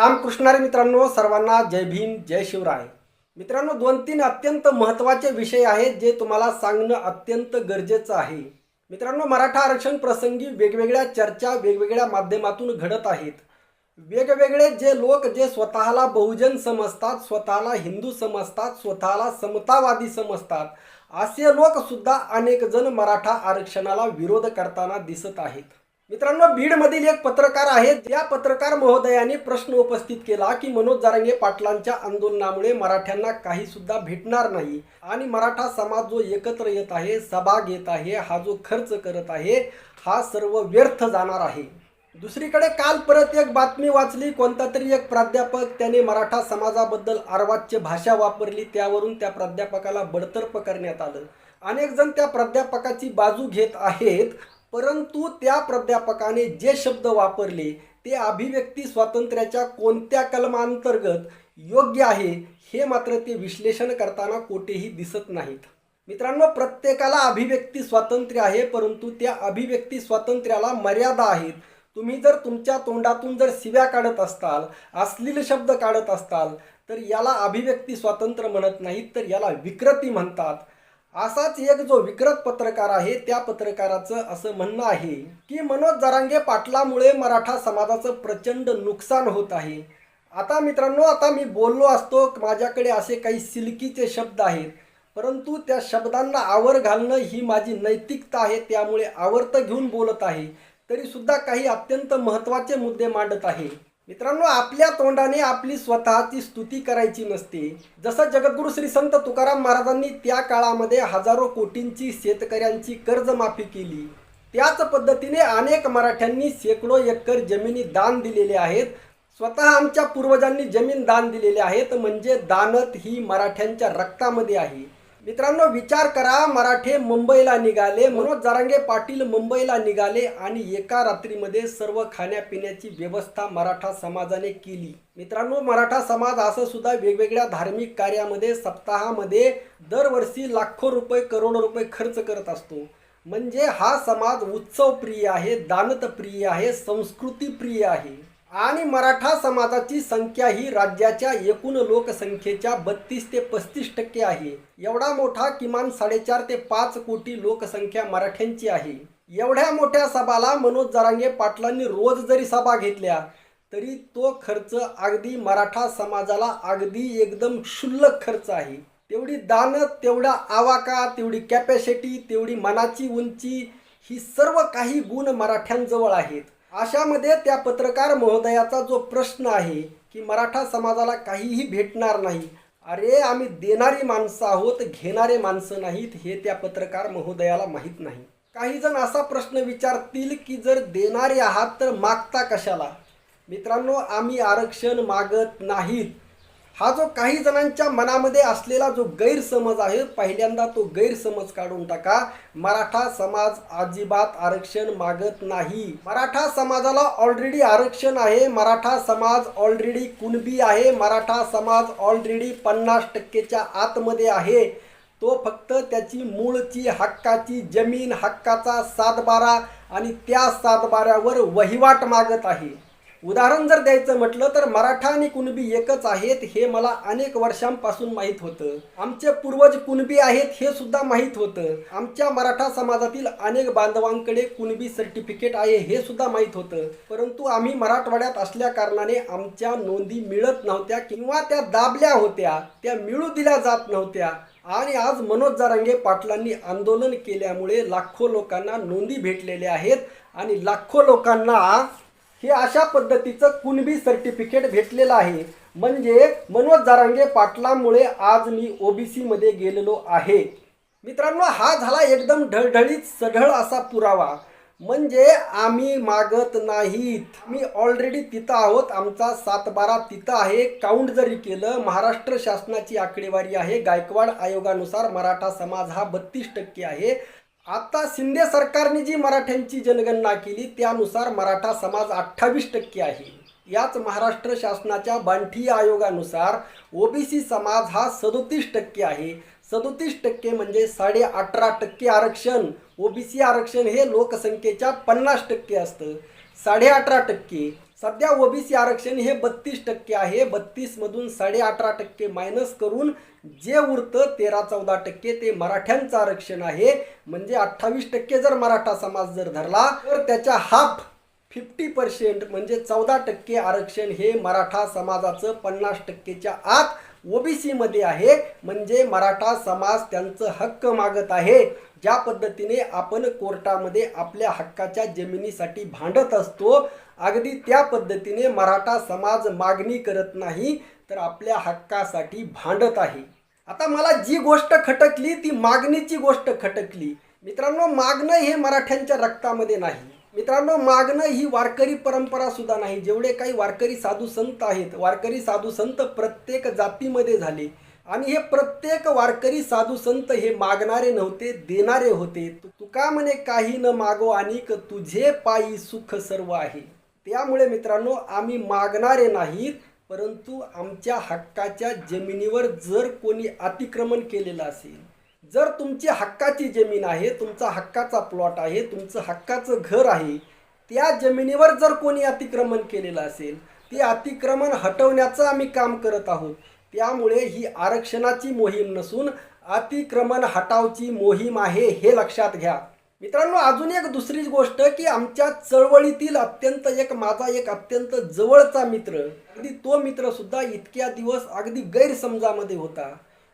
रामकृष्णारे मित्रांनो सर्वांना जय भीम जय शिवराय. मित्रांनो दोन तीन अत्यंत महत्त्वाचे विषय आहेत जे तुम्हाला सांगणं अत्यंत गरजेचं आहे. मित्रांनो मराठा आरक्षण प्रसंगी वेगवेगळ्या चर्चा वेगवेगळ्या माध्यमातून घडत आहेत. वेगवेगळे जे लोक जे स्वतःला बहुजन समजतात स्वतःला हिंदू समजतात स्वतःला समतावादी समजतात असे लोकसुद्धा अनेक जण मराठा आरक्षणाला विरोध करताना दिसत आहेत. मित्रांनो बीडमधील एक पत्रकार आहेत. या पत्रकार महोदयाने प्रश्न उपस्थित केला की मनोज जारंगे पाटलांच्या आंदोलनामुळे मराठ्यांना काही सुद्धा भेटणार नाही. आणि मराठा समाज जो एकत्र येत आहे सभा घेत आहे हा जो खर्च करत आहे हा सर्व व्यर्थ जाणार आहे. दुसरीकडे काल परत एक बातमी वाचली. कोणता तरी एक प्राध्यापक त्याने मराठा समाजाबद्दल आर्वाच्य भाषा वापरली. त्यावरून त्या प्राध्यापकाला बडतर्फ करण्यात आलं. अनेक जण त्या प्राध्यापकाची बाजू घेत आहेत. परंतु त्या प्राध्यापकाने जे शब्द वापरले ते अभिव्यक्ती स्वातंत्र्याच्या कोणत्या कलमांतर्गत योग्य आहे हे मात्र ते विश्लेषण करताना कोठेही दिसत नाहीत. मित्रांनो प्रत्येकाला अभिव्यक्ती स्वातंत्र्य आहे परंतु त्या अभिव्यक्ती स्वातंत्र्याला मर्यादा आहेत. तुम्ही जर तुमच्या तोंडातून जर शिव्या काढत असताल अश्लील शब्द काढत असताल तर याला अभिव्यक्ती स्वातंत्र्य म्हणत नाहीत तर याला विकृती म्हणतात. असाच एक जो विक्रत पत्रकार आहे त्या पत्रकाराचं असं म्हणणं आहे की मनोज जरांगे पाटलामुळे मराठा समाजाचं प्रचंड नुकसान होत आहे. आता मित्रांनो आता मी बोललो असतो माझ्याकडे असे काही सिल्कीचे शब्द आहेत. परंतु त्या शब्दांना आवर घालणं ही माझी नैतिकता आहे त्यामुळे आवर्त घेऊन बोलत आहे. तरीसुद्धा काही अत्यंत महत्त्वाचे मुद्दे मांडत आहे. मित्रांनो आपल्या तोंडाने आपली स्वतःची स्तुती करायची नसते. जसं जगद्गुरु श्री संत तुकाराम महाराजांनी त्या काळामध्ये हजारो कोटींची शेतकऱ्यांची कर्जमाफी केली. त्याच पद्धतीने अनेक मराठ्यांनी शेकडो एकर जमिनी दान दिलेले आहेत. स्वतः आमच्या पूर्वजांनी जमीन दान दिलेले आहेत. म्हणजे दानत ही मराठ्यांच्या रक्तामध्ये आहे. मित्रांनो विचार करा मराठे मुंबईला निघाले. मनोज जारांगे पाटील मुंबईला निघाले आणि एका रात्रीमध्ये सर्व खाण्यापिण्याची व्यवस्था मराठा समाजाने केली. मित्रांनो मराठा समाज असं सुद्धा वेगवेगळ्या धार्मिक कार्यामध्ये सप्ताहामध्ये दरवर्षी लाखो रुपये करोडो रुपये खर्च करत असतो. म्हणजे हा समाज उत्सव प्रिय आहे दानतप्रिय आहे संस्कृती प्रिय आहे. आणि मराठा समाजाची संख्या ही राज्याच्या एकूण लोकसंख्येच्या बत्तीस ते पस्तीस टक्के आहे. एवढा मोठा किमान साडेचार ते पाच कोटी लोकसंख्या मराठ्यांची आहे. एवढ्या मोठ्या सभाला मनोज जरांगे पाटलांनी रोज जरी सभा घेतल्या तरी तो खर्च अगदी मराठा समाजाला अगदी एकदम क्षुल्लक खर्च आहे. तेवढी दान तेवढा आवाका तेवढी कॅपॅसिटी तेवढी मनाची उंची ही सर्व काही गुण मराठ्यांजवळ आहेत. अशामध्ये त्या पत्रकार महोदयाचा जो प्रश्न आहे की मराठा समाजाला काहीही भेटणार नाही अरे आम्ही देणारी माणसं आहोत घेणारे माणसं नाहीत हे त्या पत्रकार महोदयाला माहीत नाही. काही जण असा प्रश्न विचारतील की जर देणारे आहात तर मागता कशाला? मित्रांनो आम्ही आरक्षण मागत नाहीत. हा जो काही जणांच्या मनामध्ये असलेला जो गैरसमज आहे पहिल्यांदा तो गैरसमज काढून टाका. मराठा समाज अजिबात आरक्षण मागत नाही. मराठा समाजाला ऑलरेडी आरक्षण आहे. मराठा समाज ऑलरेडी कुणबी आहे. मराठा समाज ऑलरेडी पन्नास टक्केच्या आतमध्ये आहे. तो फक्त त्याची मूळची हक्काची जमीन हक्काचा सातबारा आणि त्या सातबाऱ्यावर वहिवाट मागत आहे. उदाहरण जर द्यायचं म्हटलं तर मराठा आणि कुणबी एकच आहेत हे मला अनेक वर्षांपासून माहीत होतं. आमचे पूर्वज कुणबी आहेत हे सुद्धा माहीत होतं. आमच्या मराठा समाजातील अनेक बांधवांकडे कुणबी सर्टिफिकेट आहे हे सुद्धा माहीत होतं. परंतु आम्ही मराठवाड्यात असल्या कारणाने आमच्या नोंदी मिळत नव्हत्या किंवा त्या दाबल्या होत्या त्या मिळू दिल्या जात नव्हत्या. आणि आज मनोज जारांगे पाटलांनी आंदोलन केल्यामुळे लाखो लोकांना नोंदी भेटलेल्या आहेत आणि लाखो लोकांना हे अशा पद्धतीचं कुणबी सर्टिफिकेट भेटलेलं आहे. म्हणजे मनोज जारांगे पाटलामुळे आज मी ओबीसीमध्ये गेलेलो आहे. मित्रांनो हा झाला एकदम ढळढळीत सढळ असा पुरावा. म्हणजे आम्ही मागत नाहीत. मी ऑलरेडी तिथं आहोत. आमचा सातबारा तिथं आहे. काउंट जरी केलं महाराष्ट्र शासनाची आकडेवारी आहे. गायकवाड आयोगानुसार मराठा समाज हा बत्तीस टक्के आहे. आता शिंदे सरकारने जी मराठ्यांची जनगणना केली त्यानुसार मराठा समाज अठ्ठावीस टक्के आहे. याच महाराष्ट्र शासनाच्या बांठी आयोगानुसार ओबीसी समाज हा सदोतीस टक्के आहे. सदोतीस टक्के म्हणजे साडे अठरा टक्के आरक्षण. ओबीसी आरक्षण हे लोकसंख्येच्या पन्नास टक्के असतं. साडे अठरा टक्के सध्या ओबीसी आरक्षण हे बत्तीस टक्के आहे. बत्तीसमधून साडे अठरा टक्के मायनस करून जे उरतं तेरा चौदा टक्के ते मराठ्यांचं आरक्षण आहे. म्हणजे अठ्ठावीस टक्के जर मराठा समाज जर धरला तर त्याच्या हाफ फिफ्टी पर्सेंट म्हणजे चौदा टक्के आरक्षण हे मराठा समाजाचं पन्नास टक्केच्या आत ओबीसीमध्ये आहे. म्हणजे मराठा समाज त्यांचं हक्क मागत आहे. ज्या पद्धतीने आपण कोर्टामध्ये आपल्या हक्काच्या जमिनीसाठी भांडत असतो अगदी त्या पद्धतीने मराठा समाज मागणी करत नाही तर आपल्या हक्कासाठी भांडत आहे. आता मला जी गोष्ट खटकली ती मागणीची गोष्ट खटकली. मित्रांनो मागणं हे मराठ्यांच्या रक्तामध्ये नाही. मित्रांनो मागणं ही वारकरी परंपरा सुद्धा नाही. जेवढे काही वारकरी साधू संत आहेत वारकरी साधू संत प्रत्येक जातीमध्ये झाले. आणि हे प्रत्येक वारकरी साधू संत हे मागणारे नव्हते देणारे होते. तुका म्हणे काही न मागो आणि तुझे पायी सुख सर्व आहे? त्यामुळे मित्रांनो आम्ही मागणारे नाहीत परंतु आमच्या हक्काच्या जमिनीवर जर कोणी अतिक्रमण केलेलं असेल जर तुमची हक्काची जमीन आहे तुमचा हक्काचा प्लॉट आहे तुमचं हक्काचं घर आहे त्या जमिनीवर जर कोणी अतिक्रमण केलेलं असेल ते अतिक्रमण हटवण्याचं आम्ही काम करत आहोत. त्यामुळे ही आरक्षणाची मोहीम नसून अतिक्रमण हटावची मोहीम आहे हे लक्षात घ्या. मित्रांनो अजून एक दुसरी गोष्ट की आमच्या चळवळीतील अत्यंत एक माझा एक अत्यंत जवळचा मित्र अगदी तो मित्र सुद्धा इतक्या दिवस अगदी गैरसमजामध्ये होता.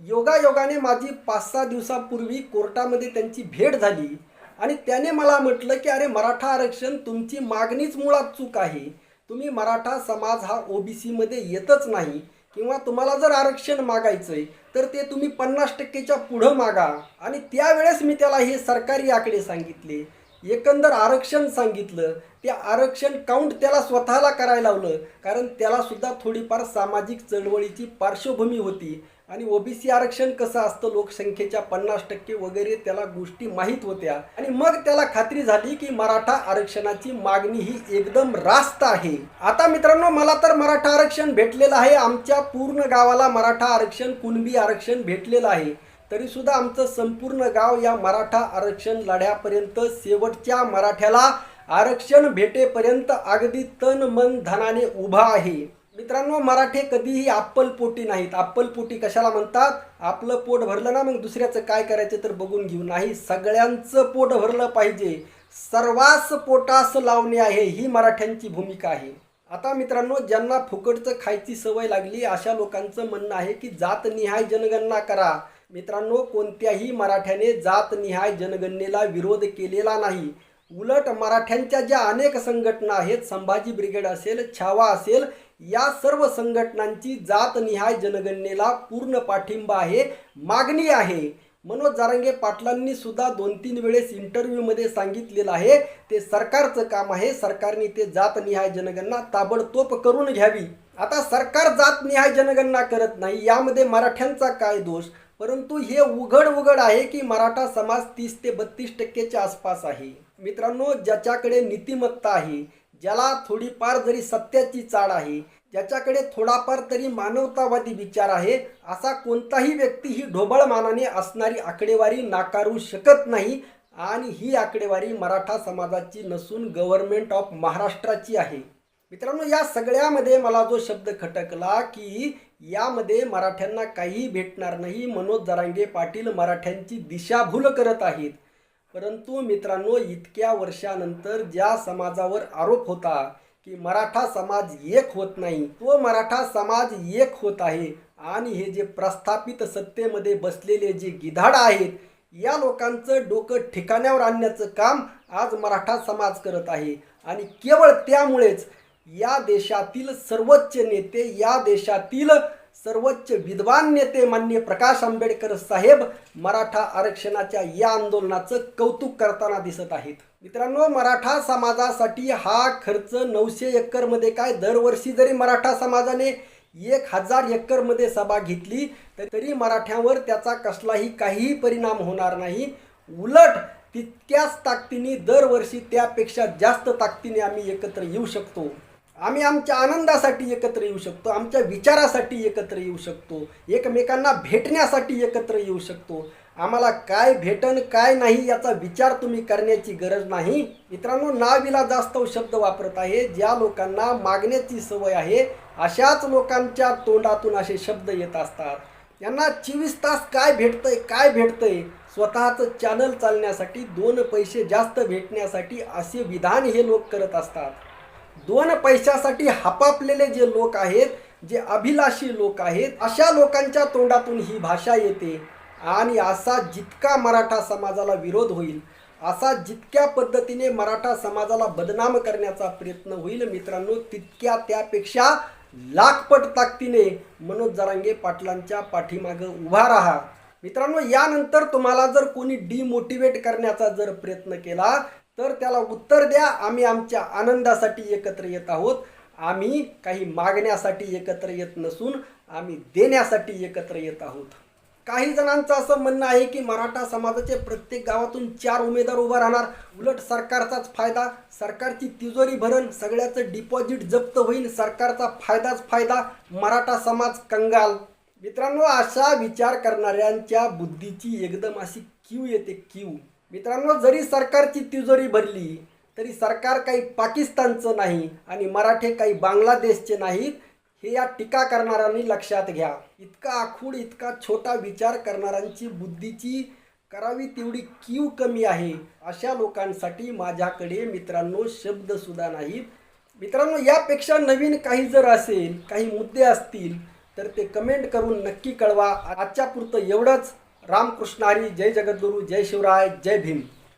योगायोगाने माझी पाच सहा दिवसापूर्वी कोर्टामध्ये त्यांची भेट झाली आणि त्याने मला म्हटलं की अरे मराठा आरक्षण तुमची मागणीच मुळात चूक आहे. तुम्ही मराठा समाज हा ओबीसीमध्ये येतच नाही. किंवा तुम्हाला जर आरक्षण मागायचंय तर ते तुम्ही पन्नास टक्केच्या पुढं मागा. आणि त्यावेळेस मी त्याला हे सरकारी आकडे सांगितले. एकंदर आरक्षण सांगितलं. ते आरक्षण काउंट त्याला स्वतःला करायला लावलं. कारण त्याला सुद्धा थोडीफार सामाजिक चळवळीची पार्श्वभूमी होती. आणि ओबीसी आरक्षण कसं असतं? लोकसंख्येच्या पन्नास टक्के वगैरे त्याला गोष्टी माहीत होत्या. आणि मग त्याला खात्री झाली की मराठा आरक्षणाची मागणी ही एकदम रास्त आहे. आता मित्रांनो मला तर मराठा आरक्षण भेटलेलं आहे. आमच्या पूर्ण गावाला मराठा आरक्षण कुणबी आरक्षण भेटलेलं आहे. तरी सुद्धा आमचं संपूर्ण गाव या मराठा आरक्षण लढ्यापर्यंत शेवटच्या मराठ्याला आरक्षण भेटेपर्यंत अगदी तन मन धनाने उभा आहे. मित्रांनो मराठे कधीही अप्पलपोटी नाहीत. अप्पलपोटी कशाला म्हणतात? आपलं पोट भरलं ना मग दुसऱ्याचं काय करायचं तर बघून घेऊ. नाही सगळ्यांचं पोट भरलं पाहिजे. सर्वांस पोटास लावणे आहे ही मराठ्यांची भूमिका आहे. आता मित्रांनो ज्यांना फुकटचं खायची सवय लागली अशा लोकांचं म्हणणं आहे की जातनिहाय जनगणना करा. मित्रांनो कोणत्याही मराठ्याने जातनिहाय जनगणनेला विरोध केलेला नाही. उलट मराठ्यांच्या ज्या अनेक संघटना आहेत संभाजी ब्रिगेड असेल छावा असेल या सर्व संघटनांची जातनिहाय जनगणनेला पूर्ण पाठिंबा आहे मागणी आहे. मनोज जारंगे पाटलांनी सुद्धा दोन तीन वेळेस इंटरव्ह्यूमध्ये सांगितलेलं आहे ते सरकारचं काम आहे सरकारने ते जातनिहाय जनगणना ताबडतोब करून घ्यावी. आता सरकार जातनिहाय जनगणना करत नाही यामध्ये मराठ्यांचा काय दोष? परंतु हे उघड उघड आहे की मराठा समाज तीस ते बत्तीस टक्केच्या आसपास आहे. मित्रांनो ज्याच्याकडे नीतिमत्ता आहे ज्याला थोडीफार जरी सत्याची चाड आहे ज्याच्याकडे थोडाफार तरी मानवतावादी विचार आहे असा कोणताही व्यक्ती ही ढोबळ मानाने असणारी आकडेवारी नाकारू शकत नाही आणि ही आकडेवारी मराठा समाजाची नसून गव्हर्नमेंट ऑफ महाराष्ट्राची आहे. मित्रांनो या सगळ्यामध्ये मला जो शब्द खटकला की यामध्ये मराठ्यांना काही भेटणार नाही मनोज जरांगे पाटील मराठ्यांची दिशाभूल करत आहेत. परंतु मित्रांनो इतक्या वर्षानंतर ज्या समाजावर आरोप होता की मराठा समाज एक होत नाही तो मराठा समाज एक होत आहे आणि हे जे प्रस्थापित सत्तेमध्ये बसलेले जे गिधाड आहेत या लोकांचं डोकं ठिकाण्यावर आणण्याचं काम आज मराठा समाज करत आहे. आणि केवळ त्यामुळेच या देशातील सर्वोच्च नेते या देशातील सर्वोच्च विद्वान नेते मान्य प्रकाश आंबेडकर साहेब मराठा आरक्षणाच्या या आंदोलनाचं कौतुक करताना दिसत आहेत. मित्रांनो मराठा समाजासाठी हा खर्च नऊशे एकरमध्ये काय? दरवर्षी जरी मराठा समाजाने एक हजार एकरमध्ये सभा घेतली तर तरी मराठ्यांवर त्याचा कसलाही काहीही परिणाम होणार नाही. उलट तितक्याच ताकदीने दरवर्षी त्यापेक्षा जास्त ताकदीने आम्ही एकत्र येऊ शकतो. आम्ही आमच्या आनंदासाठी एकत्र येऊ शकतो आमच्या विचारासाठी एकत्र येऊ शकतो एकमेकांना भेटण्यासाठी एकत्र येऊ शकतो. आम्हाला काय भेटन काय नाही याचा विचार तुम्ही करण्याची गरज नाही. मित्रांनो नाविला जास्त शब्द वापरत आहे ज्या लोकांना मागण्याची सवय आहे अशाच लोकांच्या तोंडातून असे शब्द येत असतात. यांना चोवीस तास काय भेटतंय काय भेटतंय? स्वतःचं चॅनल चालण्यासाठी दोन पैसे जास्त भेटण्यासाठी असे विधान हे लोक करत असतात. दोन पैशासाठी हपापलेले जे लोक आहेत जे अभिलाषी लोक आहेत अशा लोकांच्या तोंडातून ही भाषा येते. आणि असा जितका मराठा समाजाला विरोध होईल असा जितक्या पद्धतीने मराठा समाजाला बदनाम करण्याचा प्रयत्न होईल मित्रांनो तितक्या त्यापेक्षा लाखपट ताकदीने मनोज जरांगे पाटलांच्या पाठीमागं उभा राहा. मित्रांनो यानंतर तुम्हाला जर कोणी डिमोटिवेट करण्याचा जर प्रयत्न केला तर त्याला उत्तर द्या. आम्ही आमच्या आनंदासाठी एकत्र येत आहोत. आम्ही काही मागण्यासाठी एकत्र येत नसून आम्ही देण्यासाठी एकत्र येत आहोत. काही जणांचं असं म्हणणं आहे की मराठा समाजाचे प्रत्येक गावातून चार उमेदवार उभा राहणार. उलट सरकारचाच फायदा. सरकारची तिजोरी भरण सगळ्याचं डिपॉझिट जप्त होईल. सरकारचा फायदाच फायदा. मराठा समाज कंगाल. मित्रांनो अशा विचार करणाऱ्यांच्या बुद्धीची एकदम अशी क्यू येते. क्यू. मित्रांनो जरी सरकारची तिजोरी भरली तरी सरकार काही पाकिस्तानचं नाही आणि मराठे काही बांगलादेशचे नाहीत हे या टीका करणाऱ्यांनी लक्षात घ्या. इतका आखूड इतका छोटा विचार करणाऱ्यांची बुद्धीची करावी तेवढी क्यू कमी आहे अशा लोकांसाठी माझ्याकडे मित्रांनो शब्दसुद्धा नाहीत. मित्रांनो यापेक्षा नवीन काही जर असेल काही मुद्दे असतील तर ते कमेंट करून नक्की कळवा. आजच्या पुरतं एवढंच. रामकृष्ण हरी जय जगद्गुरू जय शिवराय जय भीम.